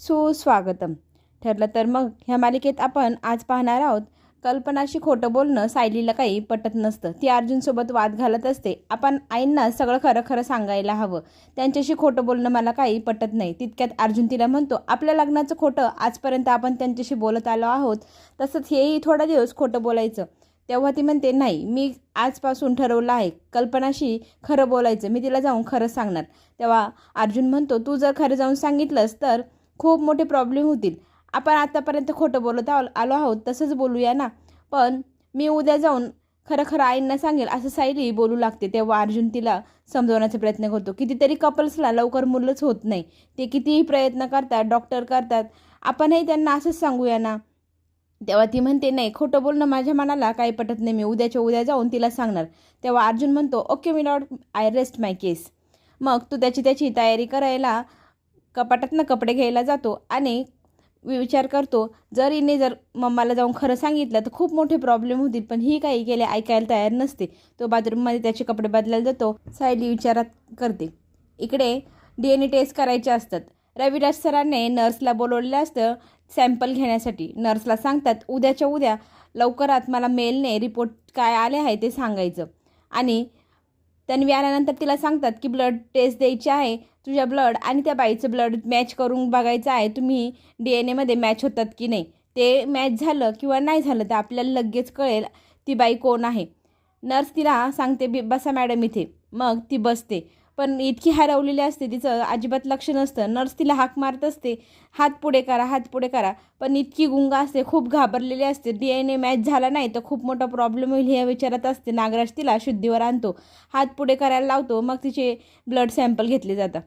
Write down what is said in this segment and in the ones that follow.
सुस्वागतम. ठरलं तर मग ह्या मालिकेत आपण आज पाहणार आहोत कल्पनाशी खोटं बोलणं सायलीला काही पटत नसतं. ती अर्जुनसोबत वाद घालत असते. आपण आईंना सगळं खरं खरं सांगायला हवं. त्यांच्याशी खोटं बोलणं मला काही पटत नाही. तितक्यात अर्जुन तिला म्हणतो आपल्या लग्नाचं खोटं आजपर्यंत आपण त्यांच्याशी बोलत आलो आहोत. तसंच हेही थोडा दिवस खोटं बोलायचं. तेव्हा ती म्हणते नाही मी आजपासून ठरवलं आहे कल्पनाशी खरं बोलायचं. मी तिला जाऊन खरं सांगणार. तेव्हा अर्जुन म्हणतो तू जर खरं जाऊन सांगितलंस तर खूप मोठे प्रॉब्लेम होतील. आपण आतापर्यंत खोटं बोलत आलो आलो आहोत तसंच बोलूया ना. पण मी उद्या जाऊन खरं खरं आईंना सांगेल असं सायली बोलू लागते. तेव्हा अर्जुन तिला समजवण्याचा प्रयत्न करतो. कितीतरी कपल्सला लवकर मुलंच होत नाही. ते कितीही प्रयत्न करतात डॉक्टर करतात. आपणही त्यांना असंच सांगूया ना. तेव्हा ती म्हणते नाही खोटं बोलणं माझ्या मनाला काही पटत नाही. मी उद्याच्या उद्या जाऊन तिला सांगणार. तेव्हा अर्जुन म्हणतो okay me not I rest my case. मग तू त्याची त्याची तयारी करायला कपाटातनं कपडे घ्यायला जातो आणि विचार करतो जर हिने जर मम्माला जाऊन खरं सांगितलं तर खूप मोठे प्रॉब्लेम होतील. पण ही काही गेले ऐकायला तयार नसते. तो बाथरूममध्ये त्याचे कपडे बदलायला जातो सायली विचारात करते. इकडे डी एन ए टेस्ट करायचे असतात. रविराज सरांनी नर्सला बोलवलेलं असतं सॅम्पल घेण्यासाठी. नर्सला सांगतात उद्याच्या उद्या लवकरात मला मेलने रिपोर्ट काय आले आहे ते सांगायचं. आणि तन्वी आल्यानंतर तिला सांगतात की ब्लड टेस्ट द्यायची आहे तुझ्या ब्लड आणि त्या बाईचं ब्लड मॅच करून बघायचं आहे तुम्ही डी एन एमध्ये मॅच होतात की नाही. ते मॅच झालं किंवा नाही झालं तर आपल्याला लगेच कळेल ती बाई कोण आहे. नर्स तिला सांगते बी बसा मॅडम इथे. मग ती बसते. पण इतकी हरवलेली असते तिचं अजिबात लक्ष नसतं. नर्स तिला हाक मारत असते हात पुढे करा हात पुढे करा. पण इतकी गुंगा असते खूप घाबरलेली असते. डी एन ए मॅच झाला नाही तर खूप मोठा प्रॉब्लेम होईल हे विचारत असते. नागराज तिला शुद्धीवर आणतो. हात पुढे करायला लावतो मग तिचे ब्लड सॅम्पल घेतले जातात.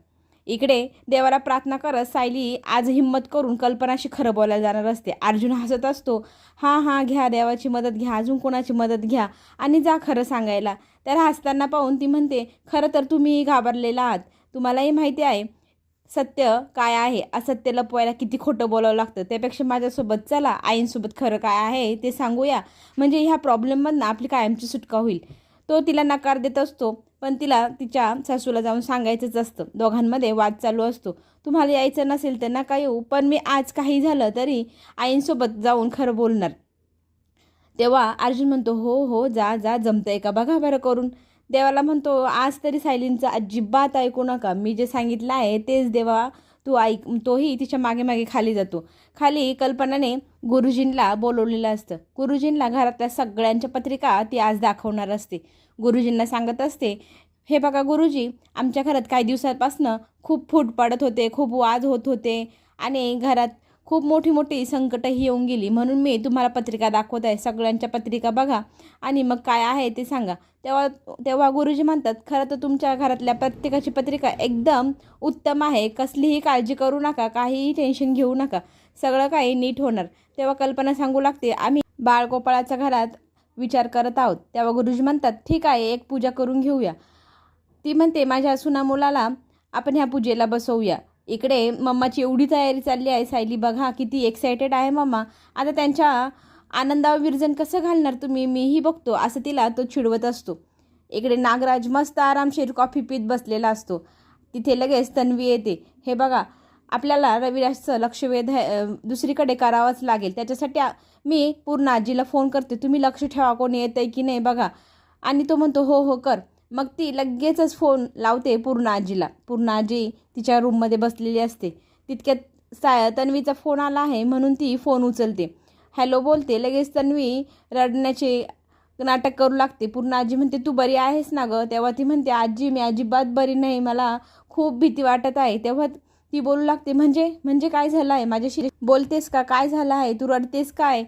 इकडे देवाला प्रार्थना करत सायली आज हिंमत करून कल्पनाशी खरं बोलायला जाणार असते. अर्जुन हसत असतो हां हां घ्या देवाची मदत घ्या अजून कोणाची मदत घ्या आणि जा खरं सांगायला. त्याला हसताना पाहून ती म्हणते खरं तर तुम्ही घाबरलेला आहात. तुम्हालाही माहिती आहे सत्य काय आहे? असत्य लपवायला किती खोटं बोलावं लागतं? त्यापेक्षा माझ्यासोबत चला आईंसोबत खरं काय आहे ते सांगूया. म्हणजे ह्या प्रॉब्लेममधनं आपली कायमची सुटका होईल. तो तिला नकार देत असतो. पण तिला तिच्या सासूला जाऊन सांगायचंच असतं. दोघांमध्ये वाद चालू असतो. तुम्हाला यायचं नसेल तर नका येऊ पण मी आज काही झालं तरी आईंसोबत जाऊन खरं बोलणार. तेव्हा अर्जुन म्हणतो हो हो जा जा जमतंय का बघा बरं करून. देवाला म्हणतो आज तरी सायलींचं अजिबात ऐकू नका. मी जे सांगितलं आहे तेच देवा तो ऐक तोही तिच्यामागे मागे खाली जातो. खाली कल्पनाने गुरुजींना बोलवलेलं असतं. गुरुजींना घरातल्या सगळ्यांच्या पत्रिका ती आज दाखवणार असते. गुरुजींना सांगत असते हे बघा गुरुजी आमच्या घरात काही दिवसापासनं खूप फूट पडत होते खूप वाद होत होते आणि घरात खूप मोठी मोठी संकटही येऊन गेली. म्हणून मी तुम्हाला पत्रिका दाखवत आहे. सगळ्यांच्या पत्रिका बघा आणि मग काय आहे ते सांगा. तेव्हा तेव्हा गुरुजी म्हणतात खरं तर तुमच्या घरातल्या प्रत्येकाची पत्रिका एकदम उत्तम आहे. कसलीही काळजी करू नका. काहीही टेन्शन घेऊ नका. सगळं काही नीट होणार. तेव्हा कल्पना सांगू लागते आम्ही बाळगोपाळाच्या घरात विचार करत आहोत. तेव्हा गुरुजी म्हणतात ठीक आहे एक पूजा करून घेऊया. ती म्हणते माझ्या सुना मुलाला आपण ह्या पूजेला बसवूया. इकडे मम्माची एवढी तयारी चालली आहे सायली बघा किती एक्सायटेड आहे मम्मा. आता त्यांच्या आनंदावर विरजन कसं घालणार तुम्ही? मीही बघतो. असं तिला तो चिडवत असतो. इकडे नागराज मस्त आरामशीर कॉफी पीत बसलेला असतो. तिथे लगेच तन्वी येते. हे बघा आपल्याला रविराजचं लक्ष वेध दुसरीकडे करावंच लागेल. त्याच्यासाठी मी पूर्ण आजीला फोन करते. तुम्ही लक्ष ठेवा कोणी येतं आहे की नाही बघा. आणि तो म्हणतो हो हो कर. मग ती लगेचच फोन लावते पूर्ण आजीला. पूर्ण आजी तिच्या रूममध्ये बसलेली असते. तितक्यात सा तन्वीचा फोन आला आहे म्हणून ती फोन उचलते. हॅलो बोलते. लगेच तन्वी रडण्याचे नाटक करू लागते. पूर्ण आजी म्हणते तू बरी आहेस ना गं? तेव्हा ती म्हणते आजी मी अजिबात बरी नाही. मला खूप भीती वाटत आहे. तेव्हा ती बोलू लागते म्हणजे म्हणजे काय झालं आहे माझ्याशी बोलतेस का? काय झालं आहे? तू रडतेस काय?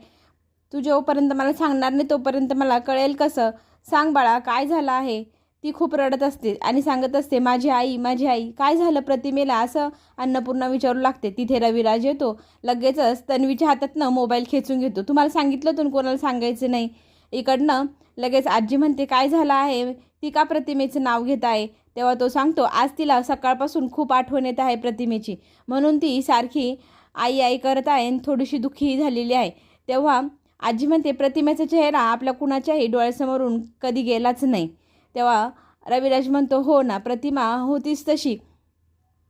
तू जोपर्यंत मला सांगणार नाही तोपर्यंत मला कळेल कसं? सांग बाळा काय झालं आहे? ती खूप रडत असते आणि सांगत असते माझी आई माझी आई काय झालं प्रतिमेला? असं अन्नपूर्णा विचारू लागते. तिथे रविराज येतो. लगेचच तन्वीच्या हातातनं मोबाईल खेचून घेतो. तुम्हाला सांगितलं होतं कोणाला सांगायचं नाही? इकडनं लगेच आजी म्हणते काय झालं आहे? ती का प्रतिमेचं नाव घेत आहे? तेव्हा तो सांगतो आज तिला सकाळपासून खूप आठवण येत आहे प्रतिमेची. म्हणून ती सारखी आई आई करत आहे आणि थोडीशी दुःखी झालेली आहे. तेव्हा आजी म्हणते प्रतिमेचा चेहरा आपल्या कुणाच्याही डोळ्यासमोरून कधी गेलाच नाही. तेव्हा रविराज म्हणतो हो ना प्रतिमा होतीच तशी.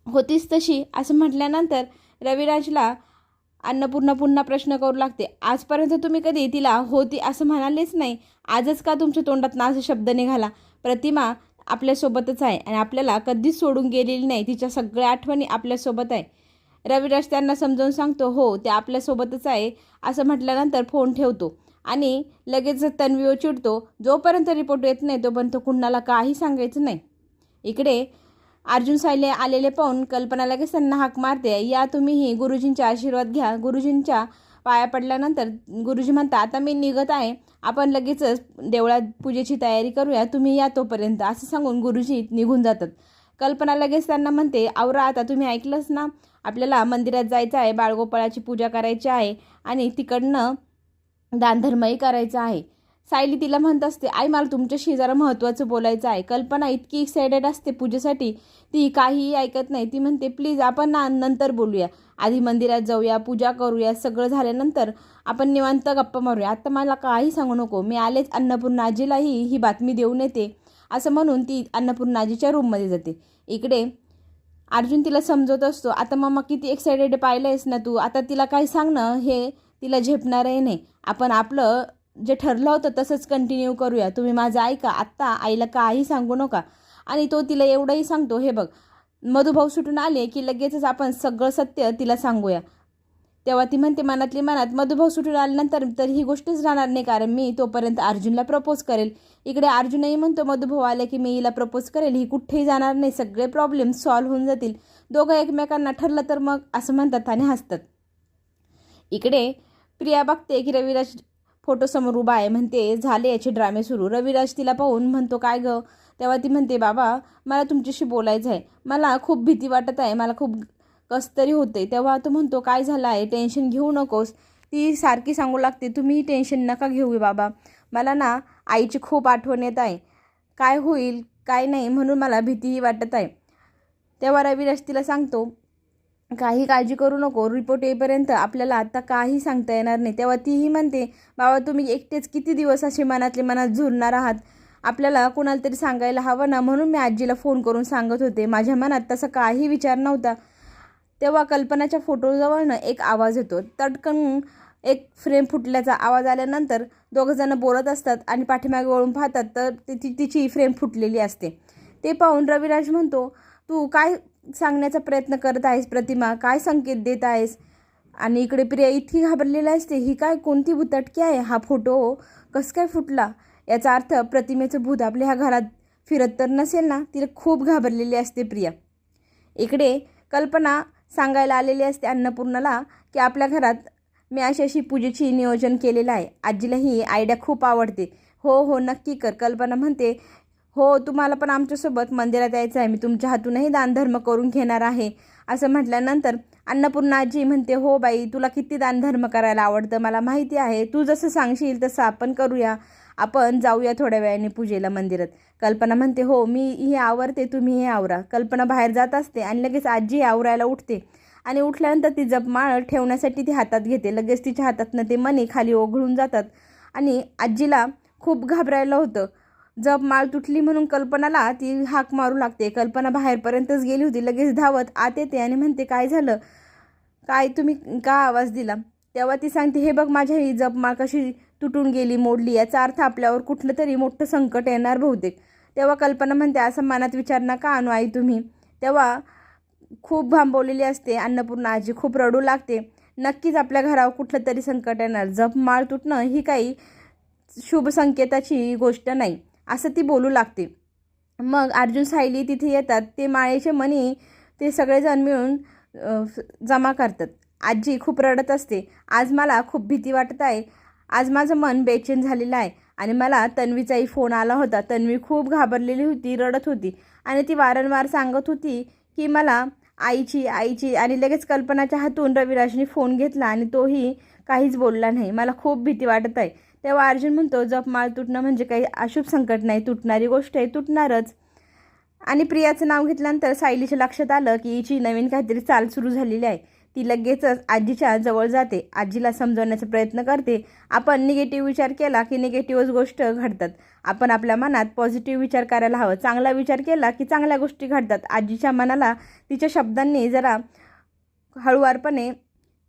होतीच तशी? असं म्हटल्यानंतर रविराजला अन्नपूर्णा पुन्हा प्रश्न करू लागते आजपर्यंत तुम्ही कधी तिला होती असं म्हणालेच नाही? आजच का तुमच्या तोंडात ना असा शब्द निघाला? प्रतिमा आपल्यासोबतच आहे आणि आपल्याला कधीच सोडून गेलेली नाही तिच्या सगळ्या आठवणी आपल्यासोबत आहे. रविराज त्यांना समजावून सांगतो हो ते आपल्यासोबतच आहे असं म्हटल्यानंतर फोन ठेवतो. आणि लगेच तन्वी चिडतो. जोपर्यंत रिपोर्ट येत नाही तोपर्यंत कुणाला काही सांगायचं नाही. इकडे अर्जुन सायले आलेले पाहून कल्पना लगेच त्यांना हाक मारते. या तुम्हीही गुरुजींचा आशीर्वाद घ्या. गुरुजींच्या पाया पडल्यानंतर गुरुजी म्हणता आता मी निघत आहे. आपण लगेचच देवळात पूजेची तयारी करूया. तुम्ही या तोपर्यंत. असं सांगून गुरुजी निघून जातात. कल्पना लगेच त्यांना म्हणते आवरा आता तुम्ही ऐकलंच ना? आपल्याला मंदिरात जायचं आहे. बाळगोपाळाची पूजा करायची आहे आणि तिकडनं दानधर्मही करायचा आहे. सायली तिला म्हणत असते आई मला तुमच्याशी जरा महत्त्वाचं बोलायचं आहे. कल्पना इतकी एक्सायटेड असते पूजेसाठी. ती काहीही ऐकत नाही. ती म्हणते प्लीज आपण ना नंतर बोलूया. आधी मंदिरात जाऊया पूजा करूया. सगळं झाल्यानंतर आपण निवांत गप्पा मारूया. आता मला काही सांगू नको. मी आलेच अन्नपूर्णाजीलाही ही बातमी देऊन येते. असं म्हणून ती अन्नपूर्णाजीच्या रूममध्ये जाते. इकडे अर्जुन तिला समजवत असतो आता मम्मा किती एक्सायटेड पाहिलं आहेस ना तू? आता तिला काय सांगणं हे तिला झेपणारही नाही. आपण आपलं जे ठरलं होतं तसंच कंटिन्यू करूया. तुम्ही माझं ऐका. आत्ता आईला काही सांगू नका. आणि तो तिला एवढंही सांगतो हे बघ मधुभाऊ सुटून आले की लगेचच आपण सगळं सत्य तिला सांगूया. तेव्हा ती म्हणते मनातली मनात मधुभाऊ सुटून आल्यानंतर तर ही गोष्टच राहणार नाही कारण मी तोपर्यंत अर्जुनला प्रपोज करेल. इकडे अर्जुनही म्हणतो मधुभाऊ आले की मी हिला प्रपोज करेल. ही कुठेही जाणार नाही. सगळे प्रॉब्लेम सॉल्व्ह होऊन जातील. दोघं एकमेकांना ठरलं तर मग असं म्हणतात आणि हसतात. इकडे प्रिया बघते की रविराज फोटोसमोर उभा आहे. म्हणते झाले याचे ड्रामे सुरू. रविराज तिला पाहून म्हणतो काय गं? तेव्हा ती म्हणते बाबा मला तुमच्याशी बोलायचं आहे. मला खूप भीती वाटत आहे. मला खूप कसतरी होते तेव्हा तो म्हणतो काय झालं आहे टेन्शन घेऊ नकोस. ती सारखी सांगू लागते तुम्ही टेन्शन नका घेऊ बाबा. मला ना आईची खूप आठवण येत आहे. काय होईल काय नाही म्हणून मला भीतीही वाटत आहे. तेव्हा रविराज तिला सांगतो काही काळजी करू नको. रिपोर्ट येईपर्यंत आपल्याला आता काही सांगता येणार नाही. तेव्हा तीही म्हणते बाबा तुम्ही एकटेच किती दिवस असे मनातले मनात झुरणार आहात? आपल्याला कुणाला तरी सांगायला हवं ना? म्हणून मी आजीला फोन करून सांगत होते. माझ्या मनात तसा काही विचार नव्हता. तेव्हा कल्पनाच्या फोटोजवळनं एक आवाज येतो. तटकन एक फ्रेम फुटल्याचा आवाज आल्यानंतर दोघंजणं बोलत असतात आणि पाठीमागे वळून पाहतात तर ती तिची फ्रेम फुटलेली असते. ते पाहून रविराज म्हणतो तू काय सांगण्याचा प्रयत्न करत आहेस प्रतिमा. काय संकेत देत आहेस? आणि इकडे प्रिया इतकी घाबरलेली असते. ही काय कोणती भूतटकी आहे? हा फोटो कसं काय फुटला? याचा अर्थ प्रतिमेचं भूत आपल्या ह्या घरात फिरत तर नसेल ना? तिला खूप घाबरलेली असते प्रिया. इकडे कल्पना सांगायला आलेली असते अन्नपूर्णाला की आपल्या घरात मी अशी अशी पूजेची नियोजन केलेलं आहे. आजीला ही आयडिया खूप आवडते. हो हो नक्की कर. कल्पना म्हणते हो तुम्हाला पण आमच्यासोबत मंदिरात यायचं आहे. मी तुमच्या हातूनही दानधर्म करून घेणार आहे. असं म्हटल्यानंतर अन्नपूर्णा आजी म्हणते हो बाई तुला किती दानधर्म करायला आवडतं? मला माहिती आहे. तू जसं सांगशील तसं आपण करूया. आपण जाऊया थोड्या वेळाने पूजेला मंदिरात. कल्पना म्हणते हो मी हे आवरते तुम्ही हे आवरा. कल्पना बाहेर जात असते आणि लगेच आजी आवरायला उठते. आणि उठल्यानंतर ती जपमाळ ठेवण्यासाठी ती हातात घेते. लगेच तिच्या हातातनं ते मणी खाली ओघळून जातात. आणि आजीला खूप घाबरायला होतं. जपमाळ तुटली म्हणून कल्पनाला ती हाक मारू लागते. कल्पना बाहेरपर्यंतच गेली होती. लगेच धावत आत येते आणि म्हणते काय झालं? काय तुम्ही का आवाज दिला? तेव्हा ती सांगते हे बघ माझ्या ही जप कशी तुटून गेली मोडली. याचा अर्थ आपल्यावर कुठलं तरी मोठं संकट येणार बहुतेक. तेव्हा कल्पना म्हणते असं मनात विचार नका आणू आई तुम्ही. तेव्हा खूप भांबवलेली असते अन्नपूर्णा आजी. खूप रडू लागते. नक्कीच आपल्या घरावर कुठलं तरी संकट येणार. जप माळ तुटणं ही काही शुभ संकेताची गोष्ट नाही. असं ती बोलू लागते. मग अर्जुन सायली तिथे येतात. ते माळेचे मणी ते सगळेजण मिळून जमा करतात. आजी खूप रडत असते. आज मला खूप भीती वाटत आहे. आज माझं मन बेचैन झालेलं आहे. आणि मला तन्वीचाही फोन आला होता. तन्वी खूप घाबरलेली होती रडत होती. आणि ती वारंवार सांगत होती की मला आईची आईची आणि लगेच कल्पनाच्या हातून रविराजने फोन घेतला आणि तोही काहीच बोलला नाही. मला खूप भीती वाटत आहे. तेव्हा अर्जुन म्हणतो जपमाळ तुटणं म्हणजे काही अशुभ संकट नाही तुटणारी गोष्ट आहे तुटणारच. आणि प्रियाचं नाव घेतल्यानंतर सायलीच्या लक्षात आलं की हिची नवीन काहीतरी चाल सुरू झालेली आहे. ती लगेचच आजीच्या जवळ जाते. आजीला समजवण्याचा प्रयत्न करते. आपण निगेटिव्ह विचार केला की निगेटिव्हच गोष्ट घडतात. आपण आपल्या मनात पॉझिटिव्ह विचार करायला हवं. चांगला विचार केला की चांगल्या गोष्टी घडतात. आजीच्या मनाला तिच्या शब्दांनी जरा हळुवारपणे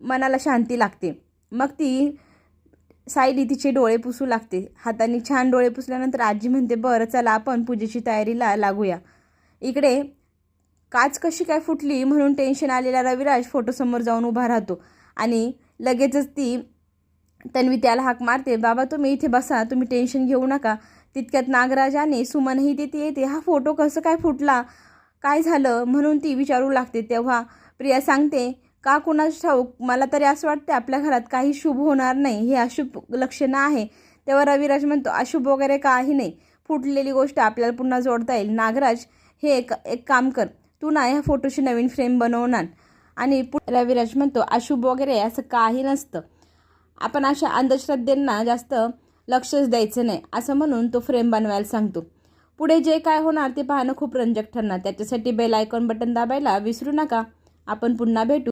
मनाला शांती लागते. मग ती सायली तिचे डोळे पुसू लागते. हाताने छान डोळे पुसल्यानंतर आजी म्हणते बरं चला आपण पूजेची तयारीला लागूया. इकडे काच कशी काय फुटली? म्हणून टेन्शन आलेला रविराज फोटोसमोर जाऊन उभा राहतो. आणि लगेचच ती तन्वी त्याला हाक मारते बाबा तुम्ही इथे बसा तुम्ही टेन्शन घेऊ नका. तितक्यात नागराजाने सुमनही तिथे येते. हा फोटो कसं काय फुटला? काय झालं? म्हणून ती विचारू लागते. तेव्हा प्रिया सांगते का कुणाच ठाऊक? मला तरी असं वाटते आपल्या घरात काही शुभ होणार नाही हे अशुभ लक्षणं आहे. तेव्हा रविराज म्हणतो अशुभ वगैरे काही नाही. फुटलेली गोष्ट आपल्याला पुन्हा जोडता येईल. नागराज हे एक एक काम कर. तू ना ह्या फोटोची नवीन फ्रेम बनवणार. आणि पु- रविराज म्हणतो अशुभ वगैरे असं काही नसतं. आपण अशा अंधश्रद्धेंना जास्त लक्षच द्यायचं नाही. असं म्हणून तो फ्रेम बनवायला सांगतो. पुढे जे काय होणार ते पाहणं खूप रंजक ठरणार. त्याच्यासाठी बेल आयकॉन बटन दाबायला विसरू नका. आपण पुन्हा भेटू.